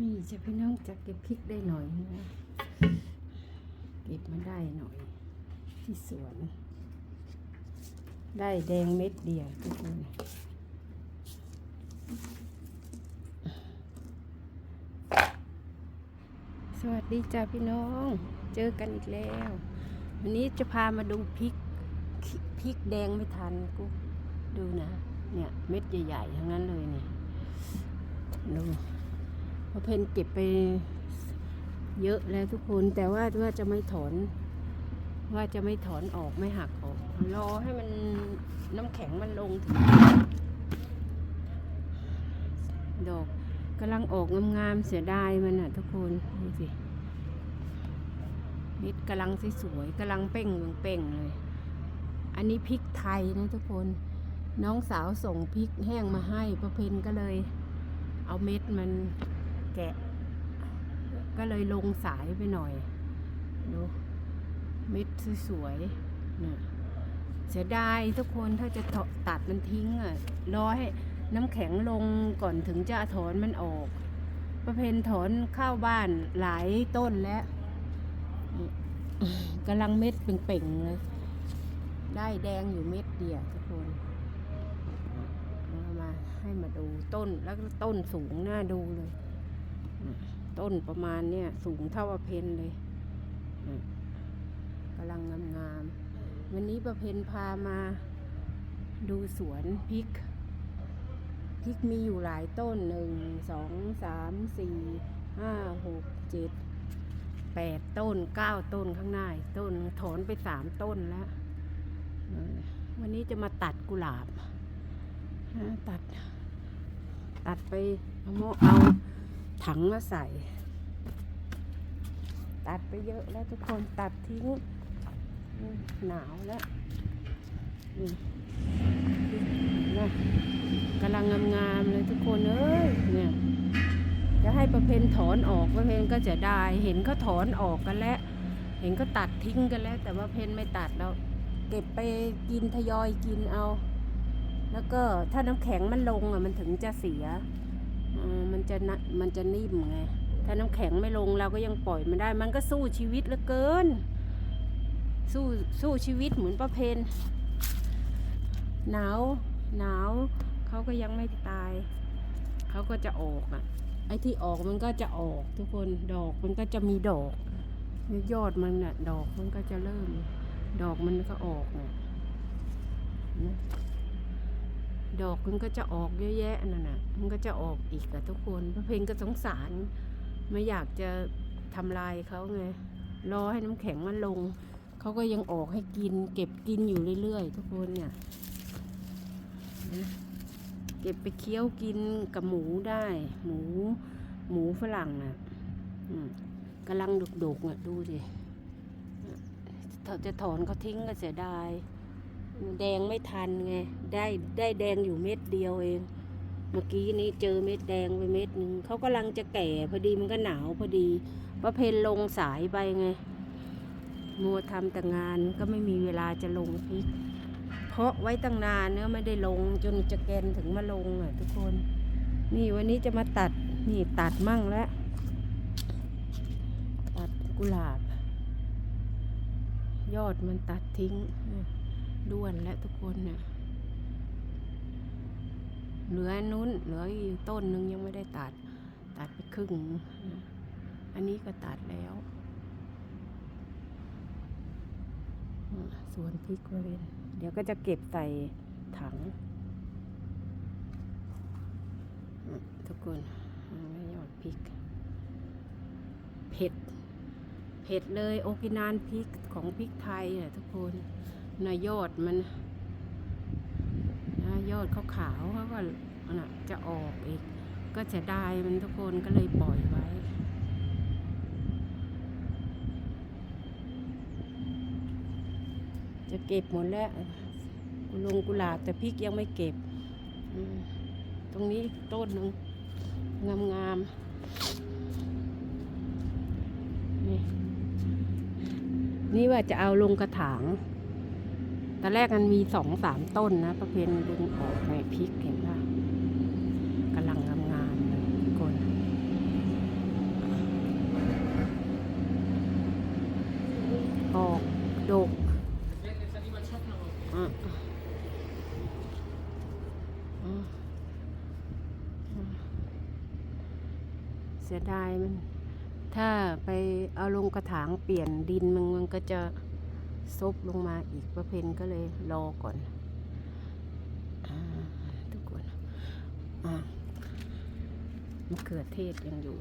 นี่จะพี่น้องจะเก็บพริกได้หน่อยนะเก็บมาได้หน่อย ที่สวน ได้แดงเม็ดเดียวทุกคนสวัสดีจ้าพี่น้อง เจอกันอีกแล้ว วันนี้จะพามาดูพริกพริกแดงไม่ทันกูดูนะ เนี่ยเม็ดใหญ่ๆทั้งนั้นเลยเนี่ยดู พอเพนเก็บไปเยอะแล้วทุกคนแต่ว่าว่าจะไม่ถอน ว่าจะไม่ถอนออกไม่หักออกรอให้มันน้ำแข็งมันลงถึงดอกกำลังออกงามๆเสียดายมันอะ ทุกคนดูสิเม็ดกำลังสวยๆกำลังเป้งเป้งเลย อันนี้พริกไทยนะทุกคน น้องสาวส่งพริกแห้งมาให้ประเพนก็เลย เอาเม็ดมัน แกะ ก็เลยลงสายไปหน่อยดูเม็ดสวยๆเนี่ยเสียดายทุกคนถ้าจะตัดมันทิ้งอะรอให้น้ำแข็งลงก่อนถึงจะถอนมันออก ประเพนถอนเข้าบ้านหลายต้นแล้วกำลังเม็ดเป่งๆเลย ได้แดงอยู่เม็ดเดียวทุกคนมาให้มาดูต้นแล้วก็ต้นสูงน่าดูเลย ต้นประมาณเนี่ย สูงเท่าประเพนเลยกำลังงามๆวันนี้ประเพนพามา ดูสวนพริกพริกมีอยู่หลายต้นหนึ่งสองสามสี่ห้าหกเจ็ดแปดต้นเก้าต้นข้างหน้าต้นถอนไปสามต้นแล้ววันนี้จะมาตัดกุหลาบตัด ตัดไปเอาหม้อเอา ถังมาใส่ ตัดไปเยอะแล้วทุกคนตัดทิ้งหนาวแล้วนะกำลังงามๆเลยทุกคนเอ้ยเนี่ยจะให้ประเพนถอนออกประเพนก็จะได้ เห็นเขาถอนออกกันแล้ว เห็นก็ตัดทิ้งกันแล้ว แต่ว่าเพนไม่ตัดแล้วเก็บไปกินทยอยกินเอา แล้วก็ถ้าน้ำแข็งมันลงอะมันถึงจะเสีย มันจะนมันจะนิ่มไง ถ้าน้ำแข็งไม่ลงเราก็ยังปล่อยมันได้ มันก็สู้ชีวิตเหลือเกิน สู้สู้ชีวิตเหมือนประเพณหนาวหนาวเขาก็ยังไม่ตาย เขาก็จะออกอะ ไอ้ที่ออกมันก็จะออกทุกคนดอกมันก็จะมีดอกยอดมันน่ะดอกมันก็จะเริ่ม ดอกมันก็ออกน่ะนะ ดอกมันก็จะออกเยอะแยะนั่นน่ะ มันก็จะออกอีกอะทุกคนเพลงก็สงสาร ไม่อยากจะทำลายเขาไง รอให้น้ำแข็งมันลง เขาก็ยังออกให้กิน เก็บกินอยู่เรื่อยๆ ทุกคนเนี่ยนะเก็บไปเคี้ยวกินกับหมูได้ หมู หมูฝรั่งอะกำลังดุกๆอะดูสิถ้าจะถอนเขาทิ้งก็เสียดาย แดงไม่ทันไง ได้ได้แดงอยู่เม็ดเดียวเอง เมื่อกี้นี้เจอเม็ดแดงไปเม็ดหนึ่งเขากำลังจะแก่พอดีมันก็หนาวพอดีประเพณลงสายไปไง มัวทำแต่งานก็ไม่มีเวลาจะลงพริก เพราะไว้ตั้งนานเนื้อไม่ได้ลงจนจะแกนถึงมาลงอะทุกคน นี่วันนี้จะมาตัดนี่ตัดมั่งแล้ว ตัดกุหลาบ ยอดมันตัดทิ้ง ด้วนแล้วทุกคนเนี่ยเหลือนนู้นเหลืออีกต้นนึงยังไม่ได้ตัด ตัดไปครึ่ง อันนี้ก็ตัดแล้วอืมสวนพริกบริเวณเดี๋ยวก็จะเก็บใส่ถัง ทุกคนอืมยอดพริก เผ็ด เผ็ดเลยโอกินานพริกของพริกไทยอะทุกคน นายอดมันนะยอดขาวเขาก็น่ะจะออกอีก ก็จะได้มันทุกคนก็เลยปล่อยไว้จะเก็บหมดแล้วกุลงกุหลาบแต่พริกยังไม่เก็บ ตรงนี้ต้นหนึ่งงามๆนี่นี่ว่าจะเอาลงกระถาง ตอนแรกมันมีสองสามต้นนะประเพณดึงออกในพริกเห็นป่ะกำลังทำงานทุกคนออกดกเสียดายมัน ถ้าไปเอาลงกระถางเปลี่ยนดินมันมันก็จะ ซบลงมาอีกประเพนก็เลยรอก่อนอทุกคนมะเขือเทศยังอยู่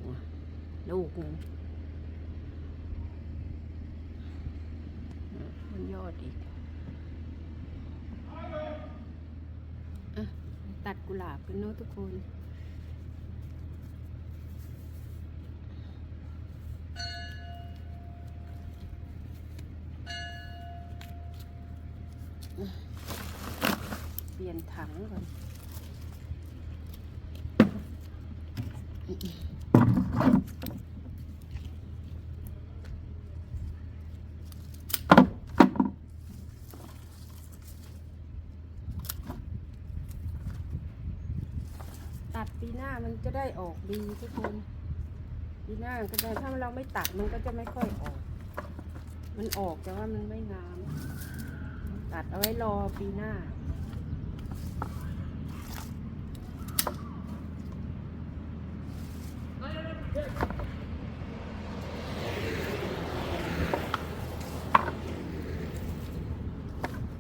ลูกนึงมันยอดอีกอตัดกุหลาบกันเนาะทุกคน ก่อนตัดปีหน้ามันจะได้ออกดีทุกคน ปีหน้าก็ได้ถ้าเราไม่ตัดมันก็จะไม่ค่อยออก มันออกแต่ว่ามันไม่งาม ตัดเอาไว้รอปีหน้า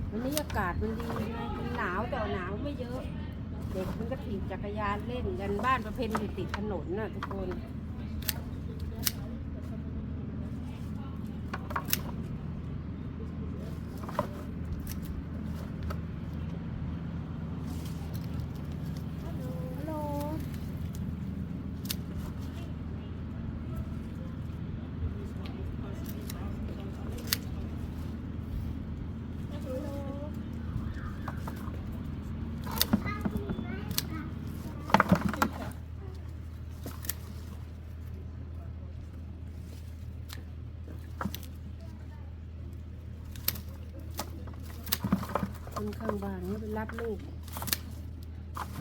วันนี้อากาศมันดีไงมันหนาวแต่หนาวไม่เยอะ เด็กมันก็ถีบจักรยานเล่นกันบ้านประเพณีติดถนนน่ะทุกคน ฮัลโหล คนข้างบ้านนี่ไป รับลูก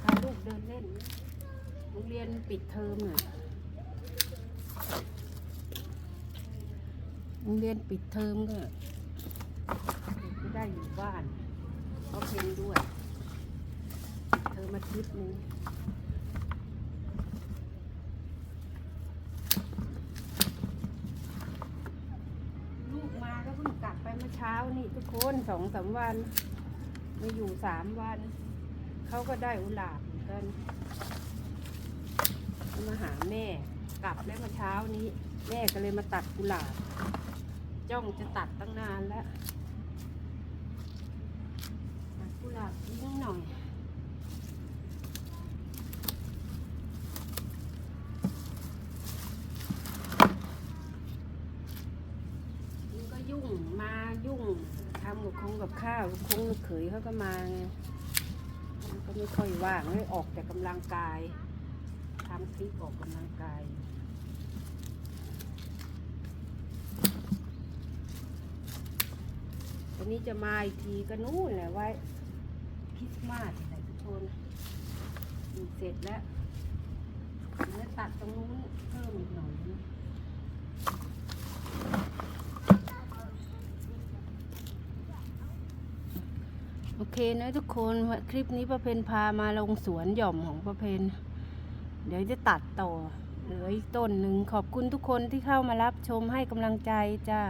พาลูกเดินเล่น โรงเรียนปิดเทอมน่ะโรงเรียนปิดเทอมก็เด็กก็ได้อยู่บ้านเขาเพลงด้วยเทอมาทิตย์นึงลูกมาก็เพิ่งกลับไปเมื่อเช้านี่ทุกคนสองสามวัน มาอยู่สามวัน เขาก็ได้อุหลาบเหมือนกันมาหาแม่กลับแล้วเมื่อเช้านี้ แม่ก็เลยมาตัดกุหลาบ จ้องจะตัดตั้งนานแล้วตัดกุหลาบทิ้งหน่อย นี่ก็ ยุ่งมายุ่งทำกับคงกับข้าวคงเขยเขาก็มาไงก็ไม่ค่อยว่างเลยออกแต่กำลังกายทำคลิปออกกำลังกายวันนี้จะมาอีกทีก็นู่นแหละไว้คริสต์มาสอะไรทุกคนดูเสร็จแล้วเนื้อตัดตรงนู้นเพิ่มอีกหน่อยนึง โอเคนะทุกคนคลิปนี้ประเพณพามาลงสวนหย่อมของประเพณเดี๋ยวจะตัดต่อเหลืออีกต้นหนึ่งขอบคุณทุกคนที่เข้ามารับชมให้กำลังใจจ้า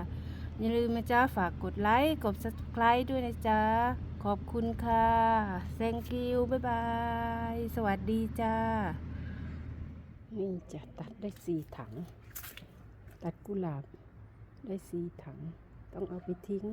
อย่าลืมนะจ๊ะฝากกดไลค์กด subscribe ด้วยนะจ๊ะขอบคุณค่ะ thank you บ๊ายบาย สวัสดีจ้า นี่จะตัดได้สี่ถัง ตัดกุหลาบได้สี่ถัง ต้องเอาไปทิ้ง